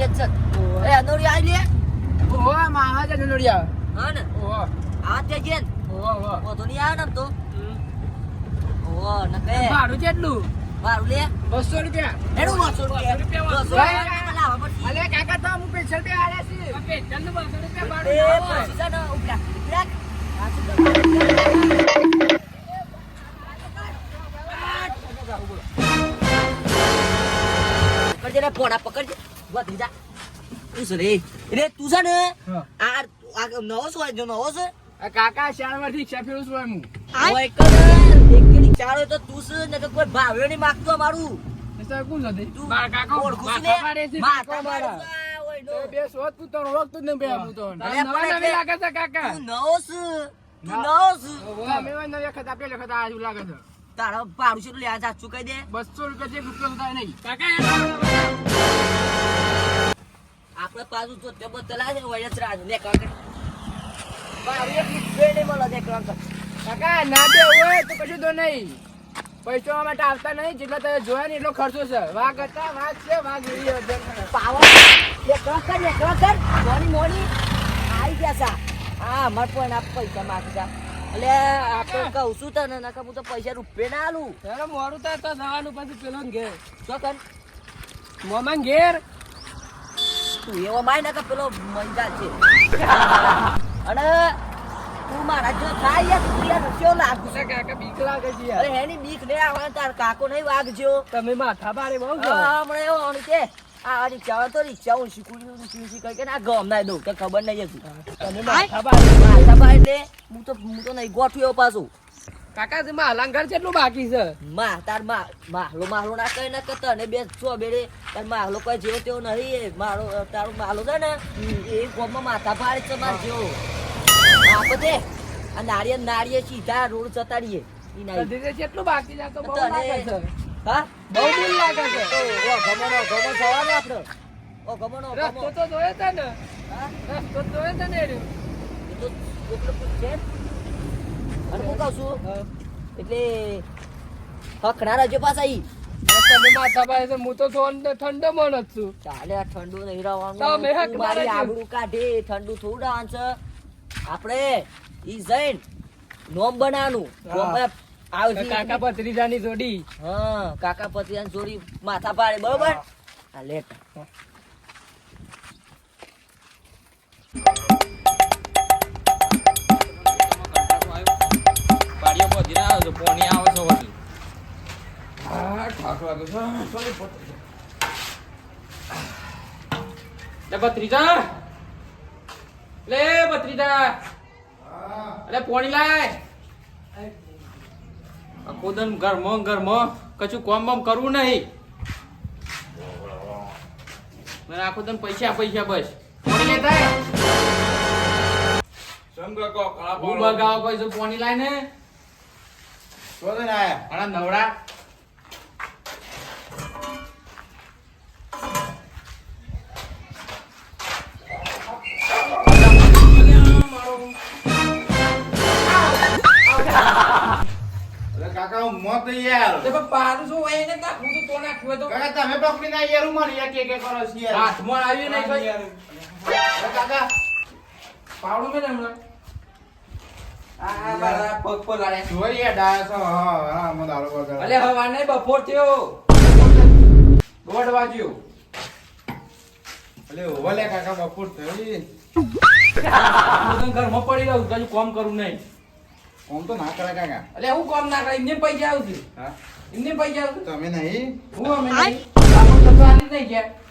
જ છે. અરે અનોરી આવી લે. ઓહો મહારાજા નોડિયા હા ને? ઓહો. આ તે છે ને? ઓહો ઓહો. વધુ નહીં આવે ને તો. ઓહો ન કે ભાડું કેટલું મારું લે. બસો રૂપિયા. એનું બસો રૂપિયા. બસો અલે કાકા તો હું પેશલ બે આલ્યા છે. પેશલનું બસો રૂપિયા ભાડું છે ને ઉપરા પકડજે. ઊભા થઈ જા. શું છે રે? એટલે તું છે ને. આ નવો છો જો નવો છે? કાકા શાળામાંથી રિક્ષા ફેરવું છું હું ઓય. કર એકડી ચાળો તો તું છે ને કોઈ ભાવ્યો નહીં માગતો કોણ હતી મારા કાકા માથા બે શોધ તું તો ઓળખતો જ નહીં બે હું તો. નવા નવી લાગે છે કાકા. તું નવો છે. તું નવો છે. તમે નવી વખત આપે વખત આ લાગે છે. તારા બારસો છે લે આ સાચું કહી દે. બસો રૂપિયા જે રૂપિયા નહીં. કાકા આપણે પાછું તો તે બદલા છે વય જ રાજ લે કાકા ભાડું એક રૂપિયો નહીં મળે લે કાકા કાકા ના દે હોય તો કશું તો નહીં. પૈસા માટે આવતા નહીં જેટલો તમે જોયા ને એટલો ખર્ચો છે. વાઘ હતા વાઘ છે વાઘ એવી પાવર એ કાકા ને કાકા મોની મોની. આવી ગયા છે. હા અમાર પણ આપ પૈસા માગતા જા. એટલે આપણે કહું છું તને નકર હું તો પૈસા રૂપે ના આલું. મોડું થાય તો જવાનું પછી પેલો ને ઘેર. તો કર. મોમાં ઘેર? તું એવો માય ને કે પેલો મંજા છે. અને તું મારા જો થાય યાર તું યાર કેવો લાગુ છે કાકા બીક લાગે છે અરે એની હેની બીક નહીં આવે તાર કાકો નહીં વાગજો. તમે માથા બારે બહુ હા હમણે એવો આને કે આ રિક્ષા તો રિક્ષા હું શીખું શીખું શીખ કે ના ગમ ના દઉં તો ખબર નહીં હતી તમે માથા બારે માથા બારે એટલે હું તો હું તો નહીં ગોઠવ્યો પાછું. કાકા તમે અલંકાર કેટલું બાકી છે. માં તારમાં માહલો માહલો ના કઈ ના કરતા ને બે છો બેડે તાર માહલો કોઈ જેવો તેવો નહીં મારો તારો માહલો છે ને એ ગોમમાં માથા ભારે છે માર જેવો. હા બધે આ નાળિયેર નાળિયેર સીધા રોડ જતાડીએ. ઈ નાઈ. કેટલું બાકી છે તો બહુ તને- લાગે છે. હા? બહુ દૂર લાગે છે. ઓ ગમનો ગમો સવાલ આપણો ઓ ગમનો ગમો. તો જોયો છે ને હા? રસ્તો તો જોયો તને એ તો કોકને પૂછશે અને હું કહું છું. એટલે હકના રજો પાછા ઈ. તમે માથા પાસે હું તો ઠંડો ઠંડો મન જ છું. ચાલે આ ઠંડુ નહીં રહેવાનું. તમે હક મારી આબરૂ કાઢે ઠંડુ થોડું છે. આપણે ઈ જઈને નોમ બનાવવાનું આવતી કાકા ભત્રીજાની જોડી. હા કાકા પતિયાન જોડી માથા પાડે બરોબર? આ લેટ. બારીઓ બધી ના આવે છે પોણી આવે છે. વળી. લે ભત્રીજા. લે ભત્રીજા. અલે પોણી લાય. આખો દન ઘરમાં કશું કોમ બમ કરવું નહીં. મને આખો દન પૈસા પૈસા બસ. પોણી લેતા હું બગાવ કોઈ પોણી લાય ને. આના નવરા. કાકા હું મોત યાર. તે પારું શું હોય નાખવું તો તો નાખ્યું તો. કાકા તમે પકડી ના યાર હું મારી યાર કે કે કરો છો યાર. હાથમાં આવ્યું નહીં કાકા. પાવડું મેં હમણાં? બપોર થયો. દોઢ વાગ્યો. અલે ઓલે કાકા બપોર થઈ હું ઘરમાં પડી રહું કશું કોમ કરું નહીં. કોમ તો ના કરે કાકા. અલે હું કોમ ના કરે એમને પૈસા આવશે. હા. એમને પૈસા આવશે. તમે નહીં? હું અમે નહીં. નહીં ગયા.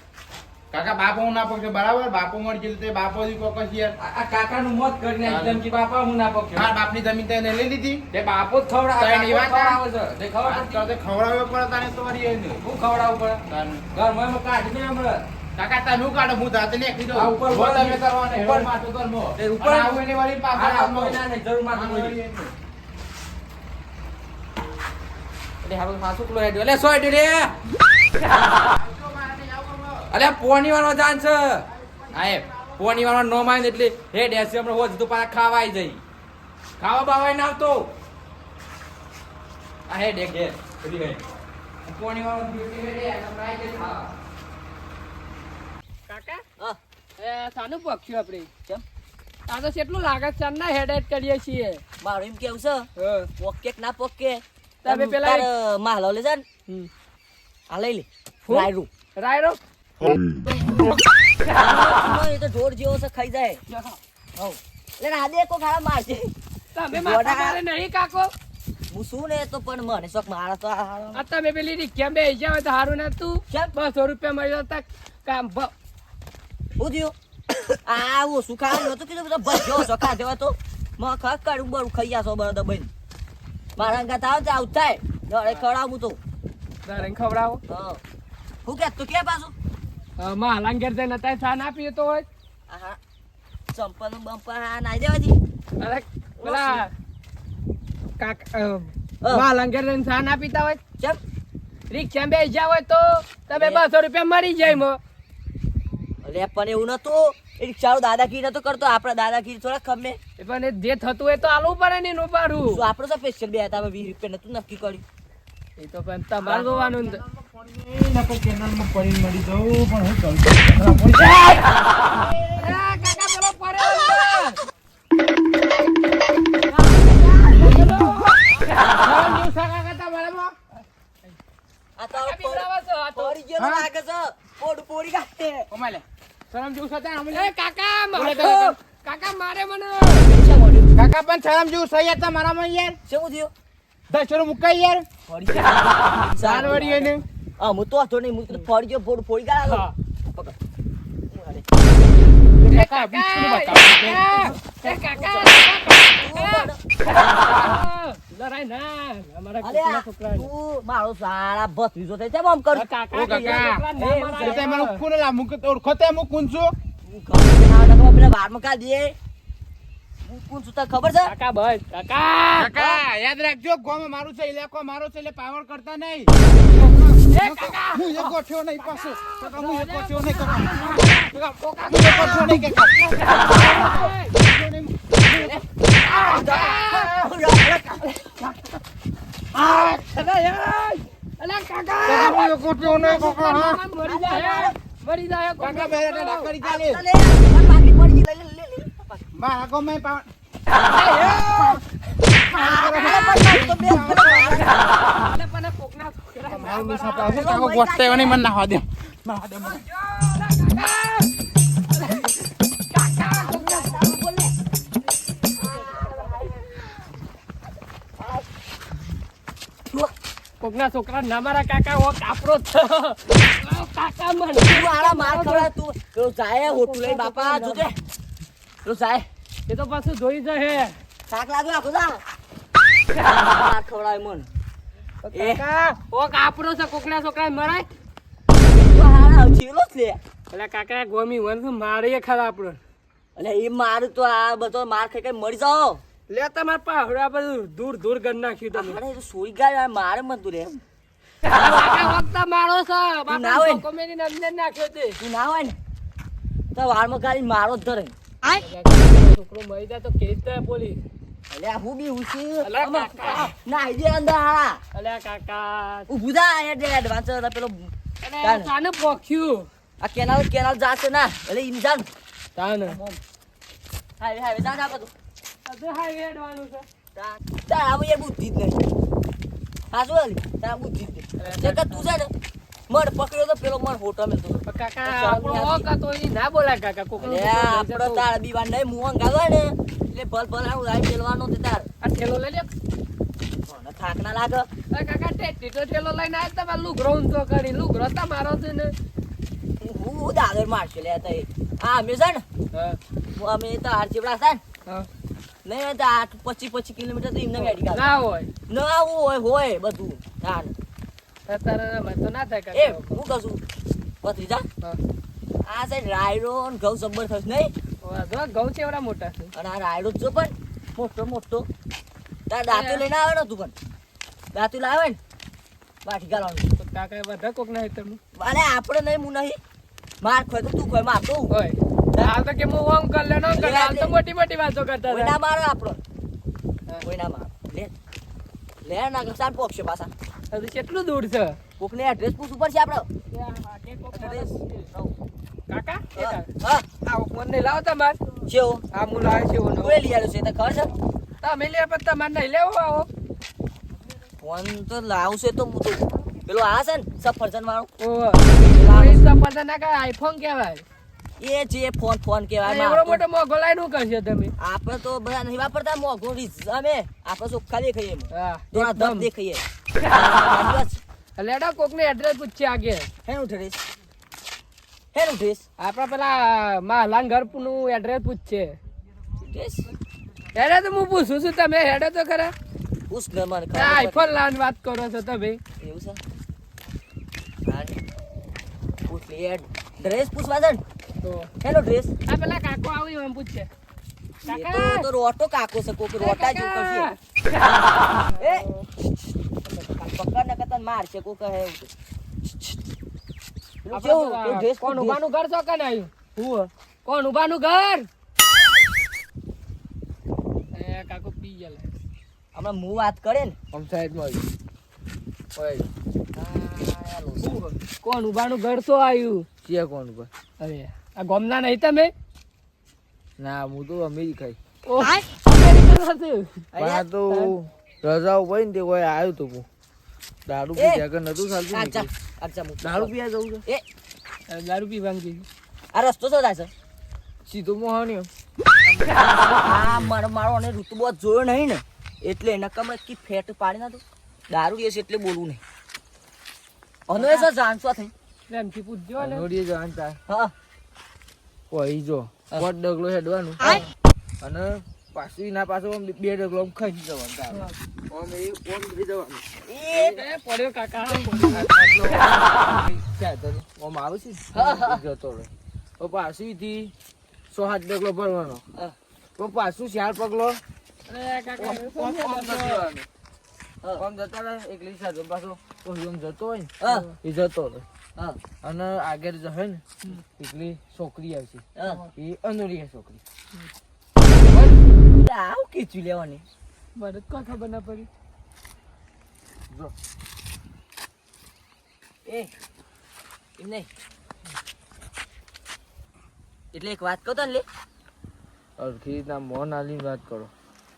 કાકા બાપો હું ના પક્ષે બરાબર? બાપો મળી ગયું તે બાપો થી કોકસ આ- આ કાકાનું મોત કરીને એકદમ કે બાપા હું ના પક્યો મારા બાપની જમીન તેને લઈ લીધી. તે બાપો જ ખવડાવે ની ખવડાવે છે. તે ખવડાવે તે ખવડાવ્યો પડે તાને તો વળી એને. હું ખવડાવું પડે? ઘર ઘરમાં કાઢ હમણાં. કાકા તમે હું કાઢો? હું ઉપર તમે કરવાને ઉપર ઉપર- આવું એની વળી હા, હા, ના જરૂર માથું વળી. નહીં. એને. એટલે માથું હેડ્યો. સો હેડ્યો રે? અલે, પોણી વાળો જાન છે. એ પોણી વાળો નો માય એટલે હે ડેસી હમણાં હોજ તો પાછા ખાવા જઈ. ખાવા બાવા ના આવતો. આ હે ડે ઘેર પોણી વાળો કાકા? હા. એ સાનું પક્ષી આપણે. કેમ? આ તો કેટલું લાગે છે ના હેડ હેડ કરીએ છીએ. મારું એમ કેવું છે? હા. પોકે ના પોકે? તમે પેલા માલ લે હમ. આ લઈ લે. રાયરું રાયરો એ તો ઢોર જેવો છે ખાઈ જાય હવ એટલે આ દે કો ખાવા મારશે તમે. માથા મારે નહીં કાકો હું શું ને તો પણ મને શોખ મારા તો આ તમે પેલી રિક્ષા બે જાવ તો સારું ના તું કેમ? બસો રૂપિયા મળી જતા કામ ભ- હું થયું આ ઓછું ખાવાનું હતું કીધું બધો જેવો હતો માં ખા કાઢું બરું ખાઈ જાશો બરાબર બન મારા અંગાત આવે તો આવું થાય દોડે ખવડાવું તો તારે ખવડાવો હું કે તું કે પાછું હા, માલા ઘેર જઈને અત્યારે ચા ના પીએ તો હોય? ચંપલ બંપલ હા ના દેવાજી અરે પેલા કાક. માલા જઈને ચા ના પીતા હોય? ચમ? રિક્ષા બે જાવ હોય તો તમે બસો રૂપિયા મરી જાય મો. અરે પણ એવું નતું. રિક્ષા રિક્ષાવાળો દાદાગીરી નતો કરતો. આપણે દાદાગીરી થોડા ખમે. પણ જે થતું હોય તો આલવું પડે ને એનું પાડું. આપણે તો સ્પેશિયલ બે હતા વીસ રૂપિયા નતું નક્કી કર્યું. એ તો પણ તમારે જોવાનું કેનાલમાં પડીને મરી જવું પણ હું કરું? પડી કાકા. પડી પોડ પોડી મારો. મને કાકા પણ શરમ જેવું છે યાર તમારામાં યાર શું થયું દસ રૂપિયા મુકાય યાર સાર વળી એને હા હું તો હતો નહીં હું તો પડી ગયો હા. પકડ એ કાકા બીજું. લડાઈ ના અમારા અલ્યા, તું મારો સારા આમ કરું કાકા, કાકા. છોકરા. તો મને કોને લા ઓળખો તે હું કોણ છું હું ઘરે ના તો પેલા વારમાં કાઢ દે હું કોણ સુતા ખબર છે? કાકા બસ કાકા! કાકા યાદ રાખજો ગોમ મારું છે ઇલાકો મારો છે એટલે પાવર કરતા નહીં. એ કાકા! હું એક ગોઠ્યો નહીં પાછો. કાકા હું એક ગોઠ્યો નહીં કાકા. કાકા, હું એક ગોઠ્યો નહીં કાકા. અલા યાર અલા કાકા કાકા, મરી ગોઠતા એવો નહીં મને નાહવા દે નાહવા દે કોકના છોકરા ના મારા કાકા ઓ કાપરો કાકા માર તું જાય હોટું લઈ બાપા, જોજે. પેલો સાહેબ એ તો પાછું જોઈ જાય શાક લાગ્યું આખું જા ખવડાય મન. એ. ઓ કાપરો છે કોકડા છોકરા મરાય? તું હારા જીવલો જ એટલે કાકા ગોમી વન મારે ખરા આપણો એટલે એ મારું તો આ બધો માર ખાઈ ખાઈ મરી જાઓ. લે તમાર પાહડા દૂર દૂર કરી નાખ્યું તમે. અરે તો સોઈ ગયા મારે મત તું રે. વખતા મારો છે. ના હોય કોમેડી અંદર નાખ્યો તે. તું ના હોય ને. તો વાળમાં ગાડી મારો જ ધરે. છોકરો મરી જાય તો કેસ થાય પોલીસ હું બી અલા ના અંદર હારા. અલ્યા કાકા. થા એટલે એડવાન્સ પેલો કાને પોખ્યું આ કેનાલ કેનાલ જાશે ના. એટલે ઇન્સાન તાને. હાઈવે હાઈવે જાન આપે તું અધે હાઈવે હેડવાનું છે. તાર બુદ્ધિ જ નહીં. હા શું તાર બુદ્ધિ જ નહીં. તું છે ને? મર પકડ્યો તો પેલો મર ફોટો મેલતો. કાકા આપણો ઈ ના બોલા કાકા કોક જતો. તાર બીવાન નહીં મુંહ ગાવા ને એટલે ભલ ભલ આવું રાઈ ખેલવાનો તે તાર. આ ખેલો લઈ લે મને થાક ના લાગે. અરે કાકા ટેટી તો ઠેલો લઈને આવ્યા તમારે લુગરો ઊંધો કરી લુગરો મારો છે ને. હું હું દાદર મારશે લે તઈ. હા અમે છે ને અમે તો હાર ચીવડા છે ને. હા. નહીં તો આઠ પચીસ પચીસ કિલોમીટર તો એમને ગાડી ના હોય. ના હોય હોય બધું. તાર. અત્યારે મને તો ના થાય એ હું કશું ભત્રીજા? હા. આ સાઈડ રાયડો ને ઘઉં જબ્બર થશે નહીં? જો ઘઉં ચેવડા મોટા છે? અને આ રાયડો જ પણ. મોટો મોટો. તાર દાંતું લઈને આવે ને તું પણ. દાંતું લાવે ને બાઠી ગાળવાનું. તો કાકા બધા કોક ના હેતર અરે આપણે નહીં હું નહીં. માર ખોય તો તું ખોય માર તો. હોય હાલ તો કે હું ઓમ કર લે કર હાલ તો મોટી મોટી વાતો કરતા હતા ના મારો આપણો. કોઈ ના મારો. લે. લે ના કસાર પોક્ષે પાછા. હજુ કેટલું દૂર છે? કોકને એડ્રેસ પૂછવું પડશે છે એડ્રેસ કાકા હા. ફોન નહીં લાવો તમાર. જેવો. આ મુ લાવે છે ઓનો. કોઈ લઈ આવ્યો છે તો ખબર છે? તમે લે પણ તમારે નહીં લેવો આવો. ફોન તો લાવશે તો હું તો પેલો આ છે ને સફરજન વાળો. ઓ સફરજન ના કાંઈ આઈફોન કહેવાય? એ જે ફોન ફોન આ કહેવાય એવડો. મોટો મોઘો લાઈન શું કરશે તમે? આપણે તો બધા નહીં વાપરતા મોઘું રીઝ અમે. આપણે ચોખ્ખા દેખાઈએ હા એકદમ. ધબ દેખાઈએ. લેડો કોકને એડ્રેસ પૂછશે આગે. હેનું ડ્રેસ હેનું ઠરીશ આપણા પેલા માલાન ઘરનું એડ્રેસ પૂછશે હેડે તો હું પૂછું છું તમે હેડે તો ખરા. પૂછ ને ખબર આઈફોન લાન વાત કરો છો તમે એવું છે? ને. પૂછ લે ડ્રેસ પૂછવા છે ને. તો. Hello dress. આ પેલા કાકો આવ્યું એમ પૂછશે તો રોટો કાકો છે કોક રોટા જેવું કરશે એ. પકડ ને કતન મારશે કો કહે એવું કોણ. ઉભાનું ઘર છો કે નહીં? હું કોણ ઉભાનું ઘર? એ કાકો પી ગયા હમણાં હું વાત કરે ને. આમ સાઈડમાં આ લો કોણ ઉભાનું ઘર તો આવ્યું કે કોણ ઊભા અરે આ ગોમના નહીં તમે? ના હું તો અમેરિકા ઓ અમેરિકન હતું આ તો રજાઓ પડી ને તે કોઈ આવ્યું તું હું દારૂ પી આગળ નતું ચાલતું ને આજા એટલે. આજા હું દારૂ પીવા જવું છે? એ દારૂ પીવાનું કીધું આ રસ્તો તો થાય છે? સીધો મોહાણ્યો. આ મારો મારો અને ઋતુબો જોયો નહીં ને. એટલે એના કમ કી ફેટ પાડી ના દારૂ પીએ છે એટલે બોલવું નહીં. અનો એ સર જાણશો થઈ પ્રેમથી પૂછજો ને. નોડીએ જાણતા હા. કોઈ જો કોટ ડગલો હેડવાનું. અને પાછું ના પાછું બે ડગલો ખસી જવાનું તાર આમ એ ઓમ ઉતરી જવાનું એ પડ્યો કાકા આમ આવે છે જતો રહે તો પાછું થી સો હાથ ડગલો ભરવાનો. તો પાછું ચાર પગલો આમ જતો રહે એકલી સાથે પાછો કોઈ જતો હોય ને એ જતો રહે હા અને આગળ જશે ને એકલી છોકરી આવશે એ અનુરી છોકરી આવું કેચું લેવાની? મને કોઈ ખબર ના પડી. જો. એ એમ નહીં. એટલે એક વાત કહો તો લે. અરખી રીતના મોન આલીને વાત કરો.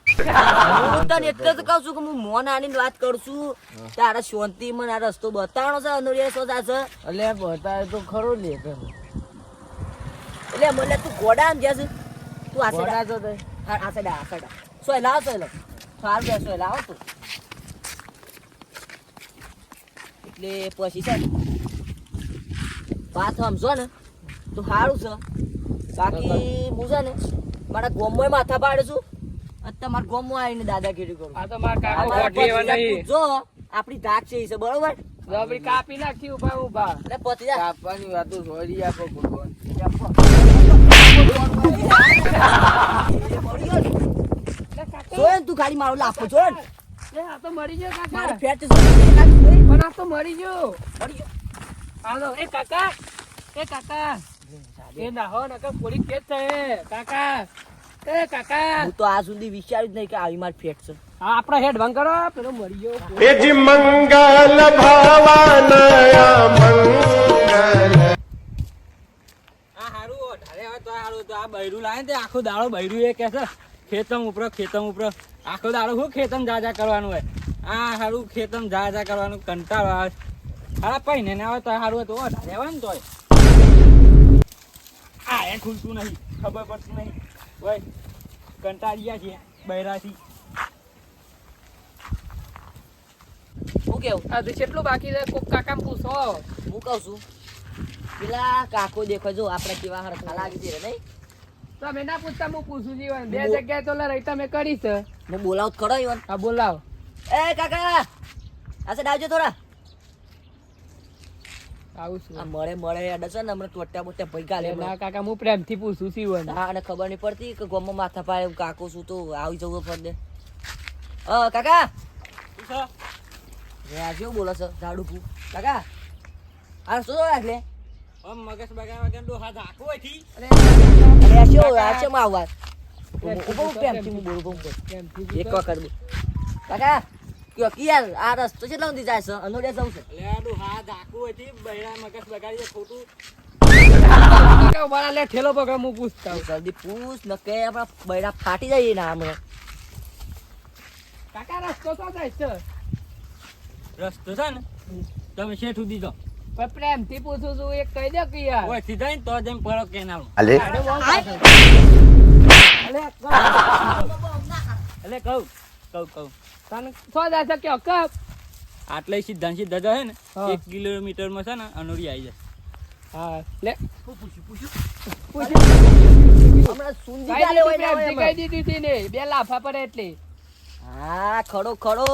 હું તને એટલે જ કહું છું કે હું મોન આનીને વાત કરું છું. તારા શાંતિ મને આ રસ્તો બતાવવાનો છે અનુરિયા સોદા છે એટલે બતાવે તો ખરો લે એટલે મને તું ગોડા આમ જ્યાં છે તું આ. તે આ સાઈડ આ સાઈડ સોય લાવ સોય લાવ સારું બે સોય લાવો તું એટલે પછી છે વાત સમજો ને તો સારું છે બાકી હું છે ને મારા ગોમમાં માથા પાડું છું અને તમારા આવીને દાદાગીરી કરું આ તો મારા પૂછજો, આપણી ધાક છે ઈ બરોબર રબડી કાપી નાખી ઊભા ઊભા એટલે પતિજા કાપવાની વાતો સોરી આપો ભગવાન ના હો ના. પોલીસ કેસ છે કાકા. એ કાકા. હું આ સુધી વિચાર્યું જ નહીં કે આવી માર ફેટ છે. હા આપણો હેડ ભંગ કરો પેલો મરી ગયો. મંગલ ભાવાના મંગલ. હારું તો આ બૈરું લાવે ને તે આખો દાડો બૈરું એ કે છે ખેતમ ઉપર ખેતમ ઉપર. આખો દાડો શું ખેતમ જા જા કરવાનું હોય? આ હારું ખેતમ જા જા કરવાનું કંટાળો આવે. હારા પૈને ને આવે તો હારું તો રહેવાનું તોય. આ એ ખુલતું નહીં ખબર પડતું નહીં. હોય ગયા છીએ બૈરાથી. હું કેવું? આ કેટલું બાકી છે કોક કાકા પૂછો. હું કહું છું પેલા કાકો દેખો જો આપણે કેવા હરખા લાગી છે નહીં. તમે ના પૂછતા હું પૂછું જીવન. બે બો- જગ્યાએ તો લડાઈ તમે કરી છે. હું બોલાવ ખરો ઈવન. હા બોલાવ. એ કાકા આસે ડાવજો થોડા. આવું છું. આ મળે મળે અડે છે ને હમણાં ટોટ્યા બોટ્યા ભેગા લે ના કાકા હું પ્રેમથી પૂછું છું હા અને ખબર નહીં પડતી કે ગોમાં માથા પાડે કાકો શું તો આવી જવું ફરને અ કાકા. શું છે? બોલે ઝાડુ પુ કાકા આ શું રાખ લે મગજ બગાડવા કે ડોહા ઝાકું હોયથી. અરે આ શું આ શું માં આવાજ ઊભો પ્રેમથી હું બોલું. કેમથી એક વખત બોલ. કાકા કયો યાર આ રસ્તો કેટલા સુધી જાય છે અનોડિયા જવું છે એટલે આ ડોહા ઝાકું હોયથી બૈરા મગજ બગાડી ખોટું. રહો, લે ઠેલો પકડ હું પૂછતા. જલ્દી પૂછ ન કે આપણા બૈરા ફાટી જાય ના હમણાં કાકા રસ્તો તો જાય છે રસ્તો છે ને તમે શેઠ સુધી જાઓ. પણ પ્રેમથી પૂછું છું એક કહી દે કે યાર ઓયથી જઈને તો જઈને પડો કેનાલ અલે અરે બહુ પાછળ. એટલે કહું. કહું કહું તને સો જાય છે કપ આટલે સીધા ને સીધા જાય ને એક કિલોમીટરમાં છે ને અનુરી આવી જાય. હા લે. હોય ને? બે લાફા પડે એટલે. હા ખડો ખડો.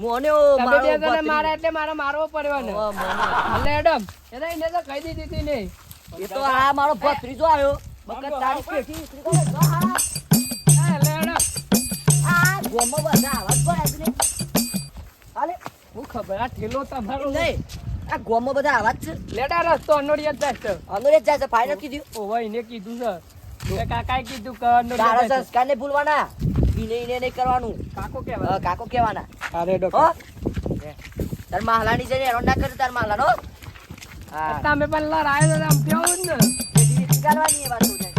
મોન્યો તમે મારો બે જણા મારા એટલે મારે મારવો પડ્યો ને એટલે એડમ. એને એને તો કહી દીધી હતી ને. એ તો આ મારો ભત્રીજો આવ્યો. બકર તારી હા, એટલે એડમ. આ ગોમો બધા આવાજ આવી ને. હાલે, હું ખબર આ ઠેલો તમારો નહીં. આ ગોમો બધા આવાજ છે. લેડા રસ્તો અનોડિયા જાય છે. અનોડિયા જાય છે ફાઈનલ કીધું. ઓવા એને કીધું છે. કે કાકાએ કીધું કે અનોડિયા. સંસ્કાર ભૂલવાના. ઈને ઈને નહીં કરવાનું. કાકો હા, કહેવાય કાકો કહેવાના. અરે ડોક્ટર તાર માહલાની જઈને એનો ના કરે તાર માહલાનો. હા. તમે પણ લડાયો તો આમ કેવું ને. શીખાડવાની એ વાત